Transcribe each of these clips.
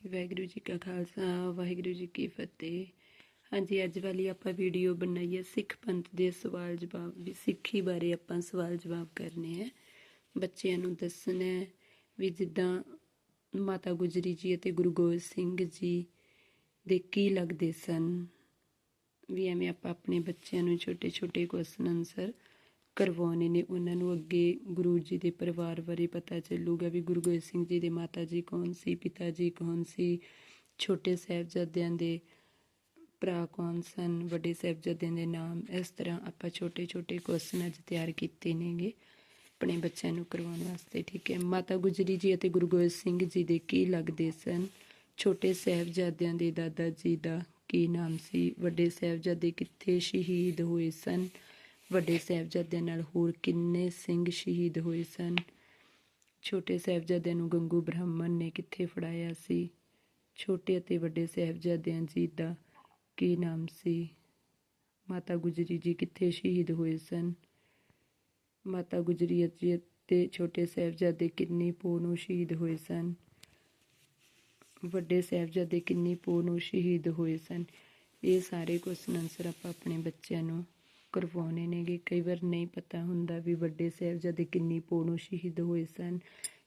ਵਾਹਿਗੁਰੂ ਜੀ ਕਾ ਖਾਲਸਾ, ਵਾਹਿਗੁਰੂ ਜੀ ਕੀ ਫਤਿਹ। ਹਾਂਜੀ, ਅੱਜ ਵਾਲੀ ਆਪਾਂ ਵੀਡੀਓ ਬਣਾਈ ਹੈ ਸਿੱਖ ਪੰਥ ਦੇ ਸਵਾਲ ਜਵਾਬ ਵੀ, ਸਿੱਖੀ ਬਾਰੇ ਆਪਾਂ ਸਵਾਲ ਜਵਾਬ ਕਰਨੇ ਹੈ ਬੱਚਿਆਂ ਨੂੰ ਦੱਸਣਾ ਵੀ ਜਿੱਦਾਂ ਮਾਤਾ ਗੁਜਰੀ ਜੀ ਅਤੇ ਗੁਰੂ ਗੋਬਿੰਦ ਸਿੰਘ ਜੀ ਦੇ ਕੀ ਲੱਗਦੇ ਸਨ? ਵੀ ਐਵੇਂ ਆਪਾਂ ਆਪਣੇ ਬੱਚਿਆਂ ਨੂੰ ਛੋਟੇ ਛੋਟੇ ਕੁਐਸਚਨ ਆਨਸਰ ਕਰਵਾਉਣੇ ਨੇ, ਉਹਨਾਂ ਨੂੰ ਅੱਗੇ ਗੁਰੂ ਜੀ ਦੇ ਪਰਿਵਾਰ ਬਾਰੇ ਪਤਾ ਚੱਲੂਗਾ ਵੀ ਗੁਰੂ ਗੋਬਿੰਦ ਸਿੰਘ ਜੀ ਦੇ ਮਾਤਾ ਜੀ ਕੌਣ ਸੀ, ਪਿਤਾ ਜੀ ਕੌਣ ਸੀ, ਛੋਟੇ ਸਾਹਿਬਜ਼ਾਦਿਆਂ ਦੇ ਭਰਾ ਕੌਣ ਸਨ, ਵੱਡੇ ਸਾਹਿਬਜ਼ਾਦਿਆਂ ਦੇ ਨਾਮ, ਇਸ ਤਰ੍ਹਾਂ ਆਪਾਂ ਛੋਟੇ ਛੋਟੇ ਕੁਐਸਚਨ ਅੱਜ ਤਿਆਰ ਕੀਤੇ ਨੇਗੇ, ਆਪਣੇ ਬੱਚਿਆਂ ਨੂੰ ਕਰਵਾਉਣ ਵਾਸਤੇ, ਠੀਕ ਹੈ? ਮਾਤਾ ਗੁਜਰੀ ਜੀ ਅਤੇ ਗੁਰੂ ਗੋਬਿੰਦ ਸਿੰਘ ਜੀ ਦੇ ਕੀ ਲੱਗਦੇ ਸਨ? ਛੋਟੇ ਸਾਹਿਬਜ਼ਾਦਿਆਂ ਦੇ ਦਾਦਾ ਜੀ ਦਾ ਕੀ ਨਾਮ ਸੀ? ਵੱਡੇ ਸਾਹਿਬਜ਼ਾਦੇ ਕਿੱਥੇ ਸ਼ਹੀਦ ਹੋਏ ਸਨ? ਵੱਡੇ ਸਾਹਿਬਜ਼ਾਦਿਆਂ ਨਾਲ ਹੋਰ ਕਿੰਨੇ ਸਿੰਘ ਸ਼ਹੀਦ ਹੋਏ ਸਨ? ਛੋਟੇ ਸਾਹਿਬਜ਼ਾਦਿਆਂ ਨੂੰ ਗੰਗੂ ਬ੍ਰਾਹਮਣ ਨੇ ਕਿੱਥੇ ਫੜਾਇਆ ਸੀ? ਛੋਟੇ ਅਤੇ ਵੱਡੇ ਸਾਹਿਬਜ਼ਾਦਿਆਂ ਜੀ ਦਾ ਕੀ ਨਾਮ ਸੀ? ਮਾਤਾ ਗੁਜਰੀ ਜੀ ਕਿੱਥੇ ਸ਼ਹੀਦ ਹੋਏ ਸਨ? ਮਾਤਾ ਗੁਜਰੀ ਜੀ ਤੇ ਛੋਟੇ ਸਾਹਿਬਜ਼ਾਦੇ ਕਿੰਨੀ ਪੋਹ ਨੂੰ ਸ਼ਹੀਦ ਹੋਏ ਸਨ? ਵੱਡੇ ਸਾਹਿਬਜ਼ਾਦੇ ਕਿੰਨੀ ਪੋਹ ਨੂੰ ਸ਼ਹੀਦ ਹੋਏ ਸਨ? ਇਹ ਸਾਰੇ ਕੁਐਸਚਨ ਆਨਸਰ ਆਪਾਂ ਆਪਣੇ ਬੱਚਿਆਂ ਨੂੰ ਕਰਵਾਉਣੇ ਨੇਗੇ। ਕਈ ਵਾਰ ਨਹੀਂ ਪਤਾ ਹੁੰਦਾ ਵੀ ਵੱਡੇ ਸਾਹਿਬਜ਼ਾਦੇ ਕਿੰਨੀ ਪੋਹ ਸ਼ਹੀਦ ਹੋਏ ਸਨ।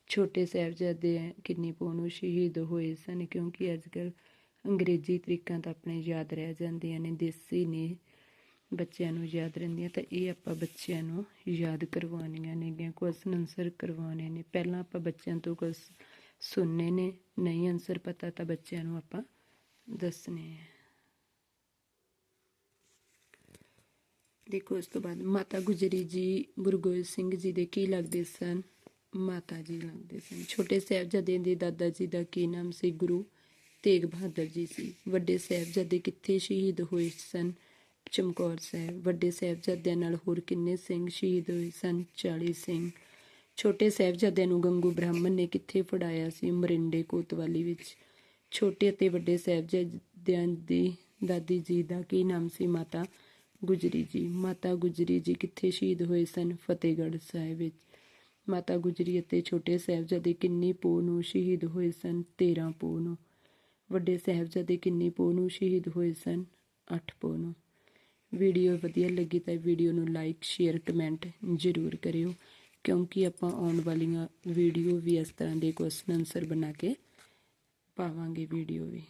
ਛੋਟੇ ਸਾਹਿਬਜ਼ਾਦੇ ਕਿੰਨੀ ਪੋਹ ਸ਼ਹੀਦ ਹੋਏ ਸਨ ਕਿਉਂਕਿ ਅੱਜ ਕੱਲ੍ਹ ਅੰਗਰੇਜ਼ੀ ਤਰੀਕਾਂ ਤਾਂ ਆਪਣੇ ਯਾਦ ਰਹਿ ਜਾਂਦੀਆਂ ਨੇ, ਦੇਸੀ ਨੇ, ਬੱਚਿਆਂ ਨੂੰ ਯਾਦ ਰਹਿੰਦੀਆਂ। ਤਾਂ ਇਹ ਆਪਾਂ ਬੱਚਿਆਂ ਨੂੰ ਯਾਦ ਕਰਵਾਉਣੀਆਂ ਨੇਗੀਆਂ ਕੁਐਸਚਨ ਆਨਸਰ ਕਰਵਾਉਣੇ ਨੇ। ਪਹਿਲਾਂ ਆਪਾਂ ਬੱਚਿਆਂ ਤੋਂ ਕੁਝ ਸੁਣਨੇ ਨੇ, ਨਹੀਂ ਆਨਸਰ ਪਤਾ ਤਾਂ ਬੱਚਿਆਂ ਨੂੰ ਆਪਾਂ ਦੱਸਣੇ ਆ। ਦੇਖੋ ਉਸ ਤੋਂ ਬਾਅਦ ਮਾਤਾ ਗੁਜਰੀ ਜੀ, ਗੁਰੂ ਗੋਬਿੰਦ ਸਿੰਘ ਜੀ ਦੇ ਕੀ ਲੱਗਦੇ ਸਨ? ਮਾਤਾ ਜੀ ਲੱਗਦੇ ਸਨ। ਛੋਟੇ ਸਾਹਿਬਜ਼ਾਦੇ ਦੇ ਦਾਦਾ ਜੀ ਦਾ ਕੀ ਨਾਮ ਸੀ? ਗੁਰੂ ਤੇਗ ਬਹਾਦਰ ਜੀ ਸੀ। ਵੱਡੇ ਸਾਹਿਬਜ਼ਾਦੇ ਕਿੱਥੇ ਸ਼ਹੀਦ ਹੋਏ ਸਨ? ਚਮਕੌਰ ਸਾਹਿਬ। ਵੱਡੇ ਸਾਹਿਬਜ਼ਾਦਿਆਂ ਨਾਲ ਹੋਰ ਕਿੰਨੇ ਸਿੰਘ ਸ਼ਹੀਦ ਹੋਏ ਸਨ? 40 ਸਿੰਘ। ਛੋਟੇ ਸਾਹਿਬਜ਼ਾਦਿਆਂ ਨੂੰ ਗੰਗੂ ਬ੍ਰਾਹਮਣ ਨੇ ਕਿੱਥੇ ਫੜਾਇਆ ਸੀ? ਮਰਿੰਡੇ ਕੋਤਵਾਲੀ ਵਿੱਚ। ਛੋਟੇ ਅਤੇ ਵੱਡੇ ਸਾਹਿਬਜ਼ਾਦਿਆਂ ਦੀ ਦਾਦੀ ਜੀ ਦਾ ਕੀ ਨਾਮ ਸੀ? ਮਾਤਾ ਗੁਜਰੀ ਜੀ, ਮਾਤਾ ਗੁਜਰੀ ਜੀ ਕਿੱਥੇ ਸ਼ਹੀਦ ਹੋਏ ਸਨ ਫਤਿਹਗੜ੍ਹ ਸਾਹਿਬ ਵਿੱਚ? ਮਾਤਾ ਗੁਜਰੀ ਅਤੇ ਛੋਟੇ ਸਾਹਿਬਜ਼ਾਦੇ ਕਿੰਨੀ ਪੋਹ ਨੂੰ ਸ਼ਹੀਦ ਹੋਏ ਸਨ? 13 ਪੋਹ ਨੂੰ। ਵੱਡੇ ਸਾਹਿਬਜ਼ਾਦੇ ਕਿੰਨੀ ਪੋਹ ਨੂੰ ਸ਼ਹੀਦ ਹੋਏ ਸਨ? 8 ਪੋਹ ਨੂੰ। ਵੀਡੀਓ ਵਧੀਆ ਲੱਗੀ ਤਾਂ ਵੀਡੀਓ ਨੂੰ ਲਾਈਕ, ਸ਼ੇਅਰ, ਕਮੈਂਟ ਜ਼ਰੂਰ ਕਰਿਓ, ਕਿਉਂਕਿ ਆਪਾਂ ਆਉਣ ਵਾਲੀਆਂ ਵੀਡੀਓ ਵੀ ਇਸ ਤਰ੍ਹਾਂ ਦੇ ਕੁਐਸਚਨ ਆਨਸਰ ਬਣਾ ਕੇ ਪਾਵਾਂਗੇ ਵੀਡੀਓ ਵੀ।